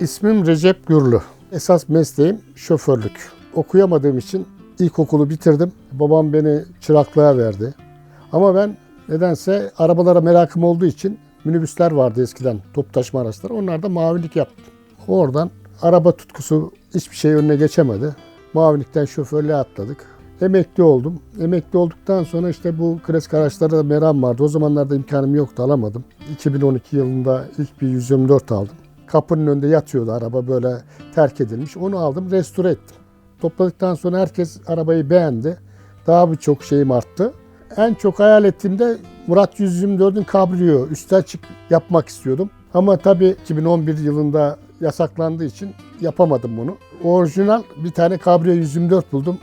İsmim Recep Gürlü. Esas mesleğim şoförlük. Okuyamadığım için ilkokulu bitirdim. Babam beni çıraklığa verdi. Ama ben nedense arabalara merakım olduğu için minibüsler vardı eskiden top taşıma araçları. Onlarda mavilik yaptım. Oradan araba tutkusu hiçbir şey önüne geçemedi. Mavilikten şoförlüğe atladık. Emekli oldum. Emekli olduktan sonra işte bu klasik araçlara da meram vardı. O zamanlarda imkanım yoktu alamadım. 2012 yılında ilk bir 124 aldım. Kapının önünde yatıyordu araba böyle terk edilmiş. Onu aldım restore ettim. Topladıktan sonra herkes arabayı beğendi. Daha birçok şeyim arttı. En çok hayal ettiğimde Murat 124'ün kabriyo üstü açık yapmak istiyordum. Ama tabii 2011 yılında yasaklandığı için yapamadım bunu. Orijinal bir tane kabriyo 124 buldum.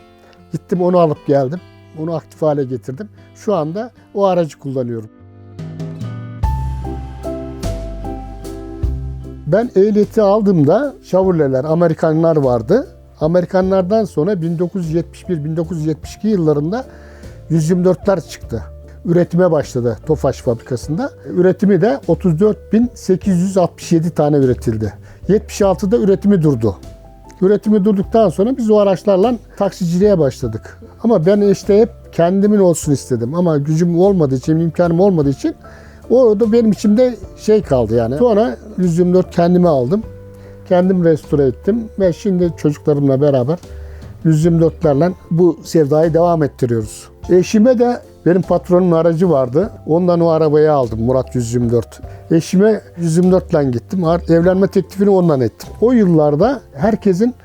Gittim onu alıp geldim. Onu aktif hale getirdim. Şu anda o aracı kullanıyorum. Ben ehliyeti aldığımda Chevrolet'ler, Amerikanlar vardı. Amerikanlardan sonra 1971-1972 yıllarında 124'ler çıktı. Üretime başladı Tofaş fabrikasında. Üretimi de 34.867 tane üretildi. 76'da üretimi durdu. Üretimi durduktan sonra biz o araçlarla taksiciliğe başladık. Ama ben işte hep kendimin olsun istedim. Ama gücüm olmadığı için, imkanım olmadığı için o da benim içimde şey kaldı yani. Sonra 124 kendime aldım. Kendim restore ettim ve şimdi çocuklarımla beraber 124'lerle bu sevdayı devam ettiriyoruz. Eşime de benim patronun aracı vardı. Ondan o arabayı aldım Murat 124. Eşime 124 ile gittim. Evlenme teklifini ondan ettim. O yıllarda herkesin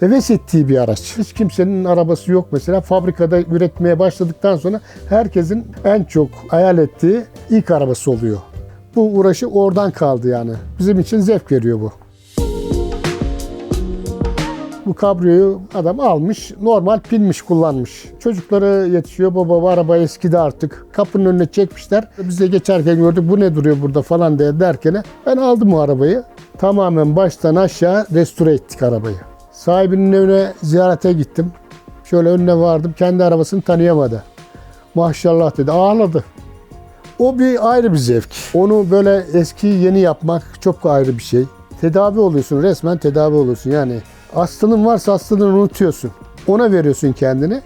heves ettiği bir araç. Hiç kimsenin arabası yok mesela. Fabrikada üretmeye başladıktan sonra herkesin en çok hayal ettiği ilk arabası oluyor. Bu uğraşı oradan kaldı yani. Bizim için zevk veriyor bu. Bu kabriyoyu adam almış, normal pinmiş kullanmış. Çocukları yetişiyor, baba bu araba eskidi artık. Kapının önüne çekmişler. Biz de geçerken gördük bu ne duruyor burada falan diye derken ben aldım o arabayı. Tamamen baştan aşağı restore ettik arabayı. Sahibinin evine ziyarete gittim. Şöyle önüne vardım, kendi arabasını tanıyamadı. Maşallah dedi, ağladı. O bir ayrı bir zevk. Onu böyle eski yeni yapmak çok ayrı bir şey. Tedavi oluyorsun, resmen tedavi oluyorsun. Yani Hastalığın varsa hastalığını unutuyorsun. Ona veriyorsun kendini.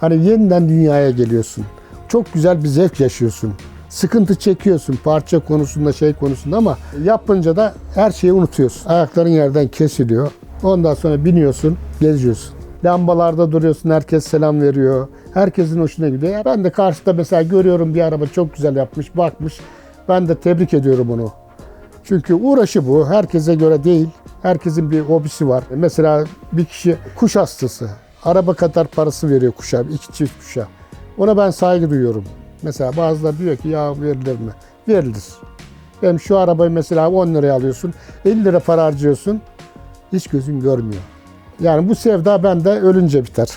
Hani yeniden dünyaya geliyorsun. Çok güzel bir zevk yaşıyorsun. Sıkıntı çekiyorsun parça konusunda şey konusunda ama yapınca da her şeyi unutuyorsun. Ayakların yerden kesiliyor. Ondan sonra biniyorsun, geziyorsun. Lambalarda duruyorsun, herkes selam veriyor. Herkesin hoşuna gidiyor. Ben de karşıda mesela görüyorum bir araba çok güzel yapmış, bakmış. Ben de tebrik ediyorum onu. Çünkü uğraşı bu. Herkese göre değil. Herkesin bir hobisi var. Mesela bir kişi kuş hastası. Araba kadar parası veriyor kuşa, iki çift kuşa. Ona ben saygı duyuyorum. Mesela bazıları diyor ki ya verilir mi? Verilir. Benim şu arabayı mesela 10 liraya alıyorsun, 50 lira para harcıyorsun. Hiç gözün görmüyor. Yani bu sevda bende ölünce biter.